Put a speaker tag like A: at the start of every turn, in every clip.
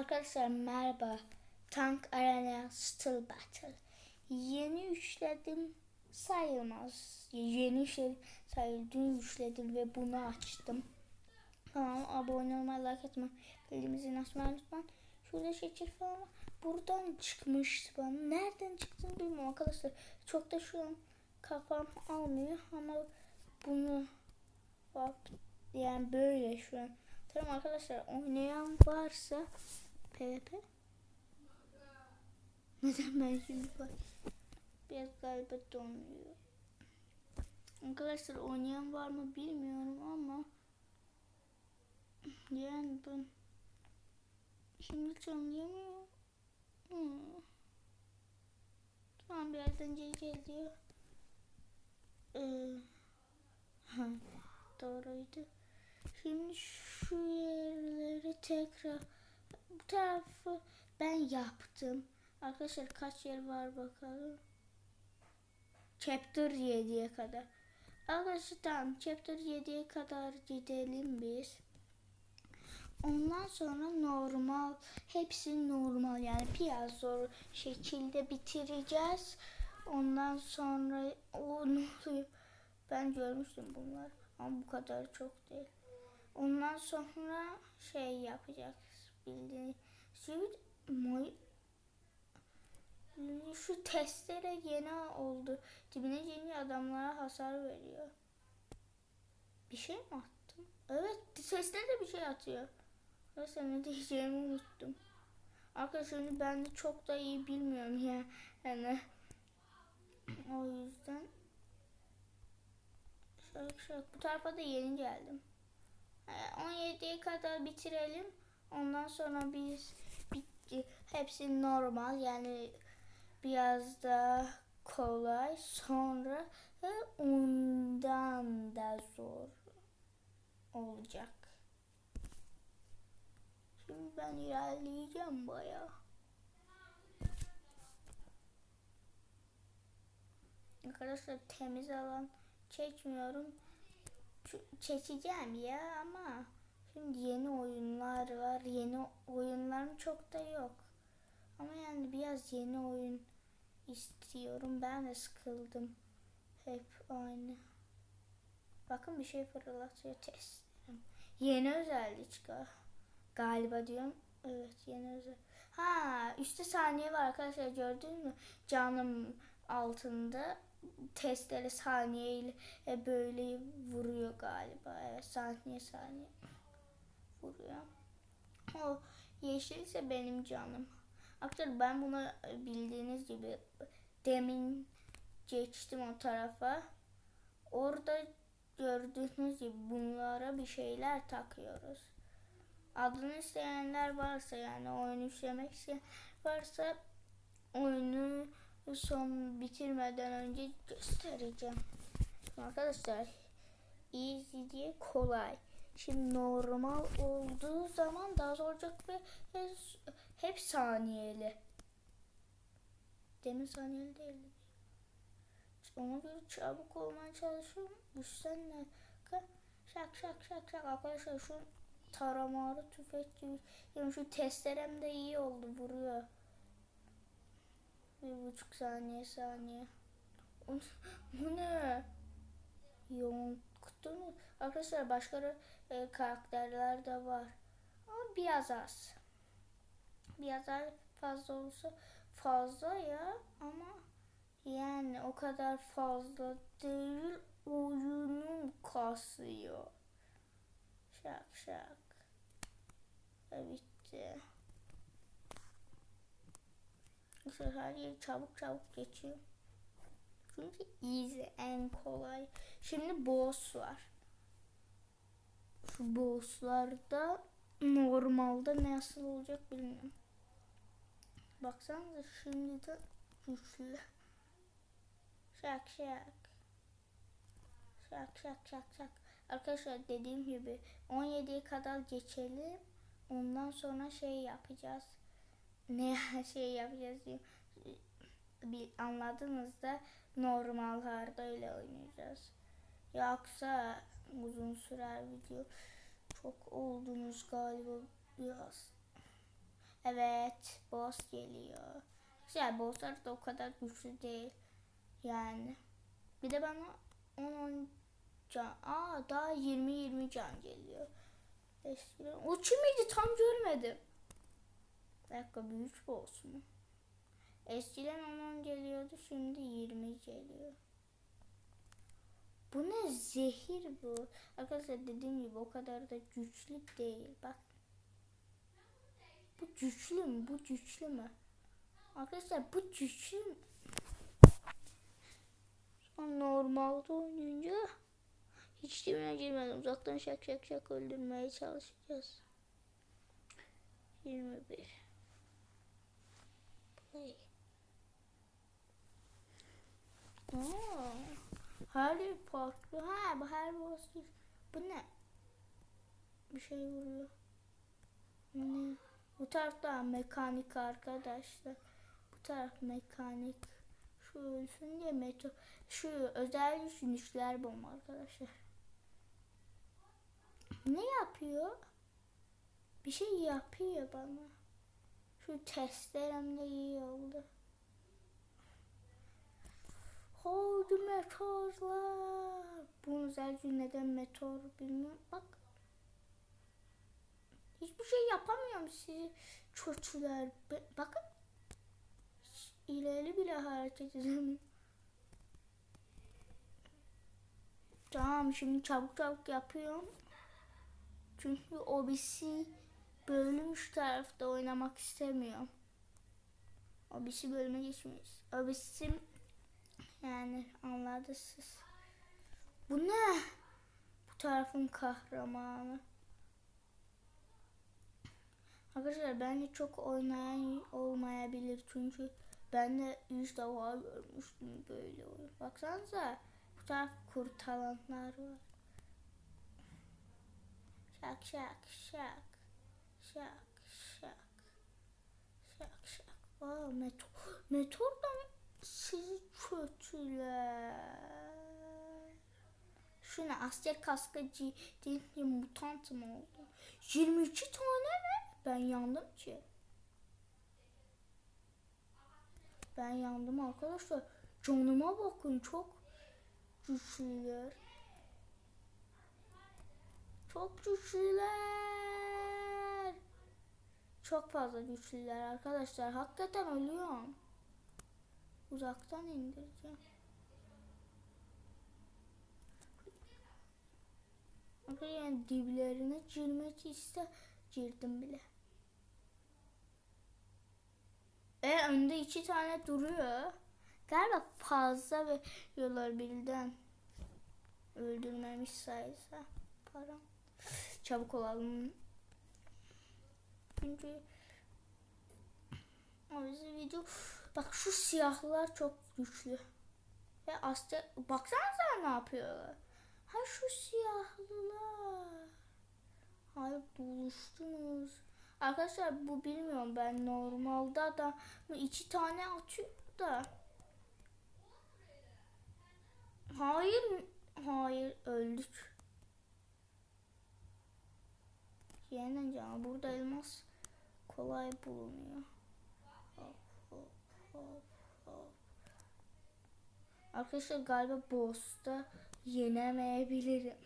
A: Arkadaşlar merhaba. Tank Arena Still Battle. Yeni yükledim sayılmaz. Yeni şey sayılır. Dün ve bunu açtım. Tamam abone olmayı, like atmayı, bildiğimizi açmayı lütfen. Şurada şekil falan var. Buradan çıkmış bana. Nereden çıktığını bilmiyorum arkadaşlar. Çok da şu an kafam almıyor ama bunu yani böyle şu an. Tamam arkadaşlar oynayan varsa PvP neden ben şimdi bak biraz galiba donuyor. Arkadaşlar oynayan var mı bilmiyorum ama yani ben şimdi hiç oynayamıyorum. Hmm. Tamam birazdan geliyor. Ee, doğruydu. Şimdi şu yerleri tekrar bu tarafı ben yaptım. Arkadaşlar kaç yer var bakalım. Chapter 7'ye kadar. Arkadaşlar tamam Chapter 7'ye kadar gidelim biz. Ondan sonra normal hepsi normal yani biraz zor şekilde bitireceğiz. Ondan sonra o ne oluyor? Ben görmüştüm bunlar ama bu kadar çok değil. Ondan sonra şey yapacağız gibi moy şu testere yeni oldu. Dibine yeni adamlara hasar veriyor. Bir şey mi attım? Evet testere de bir şey atıyor. Neyse ne diyeceğimi unuttum. Arkadaşlar ben de çok da iyi bilmiyorum ya. Yani o yüzden şöyle şöyle bu tarafa da yeni geldim. 17'ye kadar bitirelim. Ondan sonra biz bitti. Hepsi normal yani biraz da kolay. Sonra ondan da zor olacak. Şimdi ben ilerleyeceğim bayağı. Arkadaşlar temiz alan çekmiyorum çekeceğim ya ama şimdi yeni oyunlar var. Yeni oyunlarım çok da yok. Ama yani biraz yeni oyun istiyorum. Ben de sıkıldım. Hep aynı. Bakın bir şey fırlatıyor testlerim. Yeni özellik galiba diyorum. Evet yeni özel. Ha üstte saniye var arkadaşlar gördünüz mü? Canım altında testleri saniyeyle e, böyle vuruyor galiba. Evet saniye saniye vuruyor. O yeşil ise benim canım. Arkadaşlar ben bunu e, bildiğiniz gibi demin geçtim o tarafa. Orada gördüğünüz gibi bunlara bir şeyler takıyoruz. Adını isteyenler varsa yani oyunu işlemek isteyen varsa oyunu son bitirmeden önce göstereceğim. Arkadaşlar easy diye kolay. Şimdi normal olduğu zaman daha zor olacak ve hep saniyeli. Demin saniyeli değildi. Ona göre çabuk olmaya çalışıyorum. Üstten şak şak şak şak arkadaşlar şu taramalı tüfek gibi. Yani şu testerem de iyi oldu vuruyor. Bir buçuk saniye saniye. Bu ne? Yonttu mu? Arkadaşlar başka e, karakterler de var. Ama biraz az. Biraz az fazla olsa fazla ya ama yani o kadar fazla değil oyunum kasıyor. Şak şak. Bitti. Arkadaşlar her yeri çabuk çabuk geçiyor. Çünkü easy en kolay. Şimdi boss var. Şu bosslarda normalde nasıl olacak bilmiyorum. Baksanıza şimdi de güçlü. Şak şak. Şak şak şak şak. Arkadaşlar dediğim gibi 17'ye kadar geçelim. Ondan sonra şey yapacağız ne şey yapacağız diye bir anladınız da normal hard öyle oynayacağız. Yoksa uzun sürer video. Çok oldunuz galiba biraz. Evet, boss geliyor. Güzel, bosslar da o kadar güçlü değil. Yani. Bir de bana 10 10 can. Aa daha 20 20 can geliyor. Eskiden. O kim tam görmedim. Bir dakika büyük boss mu? Eskiden 10 10 geliyordu şimdi 20 geliyor. Bu ne zehir bu. Arkadaşlar dediğim gibi o kadar da güçlü değil. Bak. Bu güçlü mü? Bu güçlü mü? Arkadaşlar bu güçlü mü? Son normalde oynayınca hiç dibine girmedim. Uzaktan şak şak şak öldürmeye çalışacağız. 21 Play. Her bir farklı. Ha bu boss değil. Bu ne? Bir şey vuruyor. Ne? Bu tarafta mekanik arkadaşlar. Bu taraf mekanik. Şu ölsün diye meto. Şu özel düşünüşler bomba arkadaşlar. Ne yapıyor? Bir şey yapıyor bana. Şu testlerim de iyi oldu. Haydi meteorlar. Bu özel neden meteor bilmiyorum. Bak. Hiçbir şey yapamıyorum sizi çocuğlar. Be- Bakın. İleri bile hareket edemiyorum. Tamam şimdi çabuk çabuk yapıyorum. Çünkü o birisi bölmüş tarafta oynamak istemiyorum. O birisi bölüme geçmeyiz. O birisi yani anladınız siz. Bu ne? Bu tarafın kahramanı. Arkadaşlar bence çok oynayan olmayabilir çünkü ben de yüz defa görmüştüm böyle oyun. Baksanıza bu taraf kurtalanlar var. Şak şak şak şak şak şak şak. Aa meteor, meteor? Sizi kötüler. Şuna asker kaskacı değil mutant mı oldu? 22 tane mi? Ben yandım ki. Ben yandım arkadaşlar. Canıma bakın çok güçlüler. Çok güçlüler. Çok fazla güçlüler arkadaşlar. Hakikaten ölüyorum. Uzaktan indireceğim. Yani diblerine girmek iste girdim bile. E önde iki tane duruyor. Galiba fazla veriyorlar birden. Öldürmemiş sayısı. Param. Çabuk olalım. Çünkü o bizim video bak şu siyahlar çok güçlü. Ve aslında baksanıza ne yapıyorlar. Ha şu siyahlılar. Hayır buluştunuz. Arkadaşlar bu bilmiyorum ben normalde da iki tane atıyor da. Hayır hayır öldük. Yeniden canım burada elmas kolay bulunuyor. Hop, hop. Arkadaşlar galiba boss'ta yenemeyebilirim.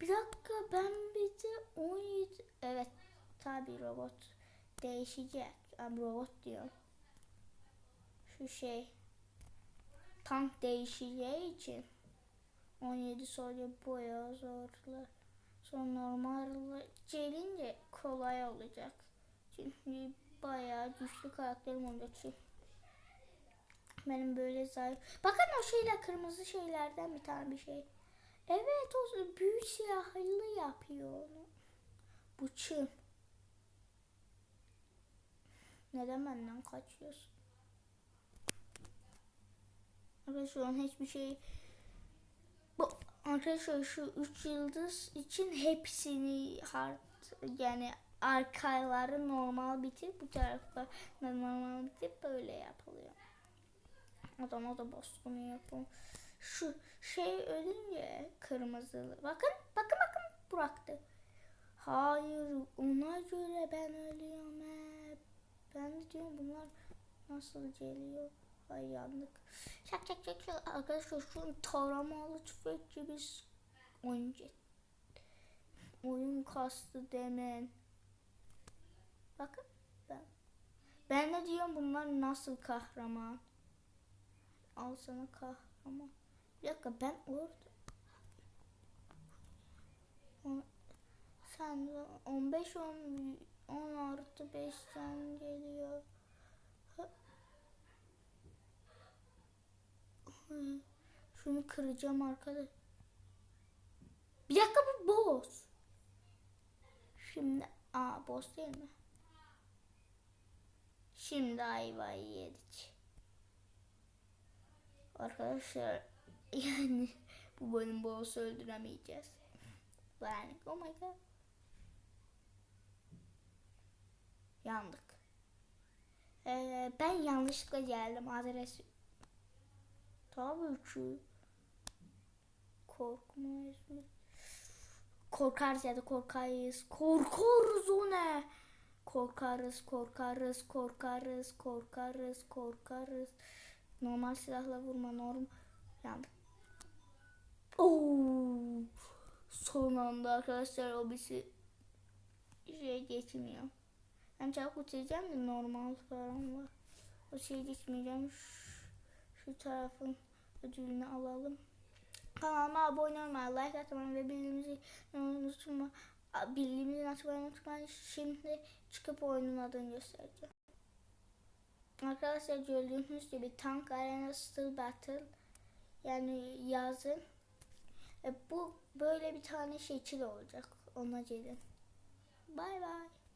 A: Bir dakika ben bir de 17 evet tabi robot değişecek. Abi robot diyor. Şu şey tank değişeceği için 17 sonra bayağı zorlar. Sonra normal gelince kolay olacak. Çünkü bayağı güçlü karakterim olacak. Çünkü benim böyle zayıf. Bakın o şeyler kırmızı şeylerden bir tane bir şey. Evet o büyük siyahlı yapıyor onu. Bu çim. Neden benden kaçıyorsun? Arkadaşlar şu hiçbir şey bu arkadaşlar şu üç yıldız için hepsini hard yani arkaları normal bitip bu tarafta normal bitip böyle yapılıyor. Adama da baskını yapalım. Şu şey ölünce kırmızılı. Bakın bakın bakın bıraktı. Hayır ona göre ben ölüyorum. He. Nasıl geliyor? Ay yandık. Şak şak şak şak. Arkadaşlar şu taramalı tüfek gibi oyuncu. Oyun kastı demen. Bakın ben. Ben de diyorum bunlar nasıl kahraman. Al sana kahraman. Bir dakika ben orada. Sen de 15 10 10 artı 5'ten geliyor. Şunu kıracağım arkadaş. Bir dakika bu boss. Şimdi aa boss değil mi? Şimdi ayvayı yedik. Arkadaşlar yani bu bölüm boss'u öldüremeyeceğiz. Yani oh my god. Yandık. Ee, ben yanlışlıkla geldim adresi. Tabii ki. Korkmayız mı? Korkarız ya da korkayız. Korkarız o ne? Korkarız, korkarız, korkarız, korkarız, korkarız. Normal silahla vurma norm. Yandık. Oo! Son anda arkadaşlar o bizi şey geçmiyor. Ben çabuk bitireceğim de normal falan var. O şey geçmeyeceğim. Şu, şu tarafın ödülünü alalım. Kanalıma abone olmayı, like atmayı ve bildiğimizi unutma. Bildiğimizi açmayı unutmayın. Şimdi çıkıp oyunun adını göstereceğim. Arkadaşlar gördüğünüz gibi Tank Arena Still Battle yani yazın. E, bu böyle bir tane şekil olacak. Ona gelin. Bay bay.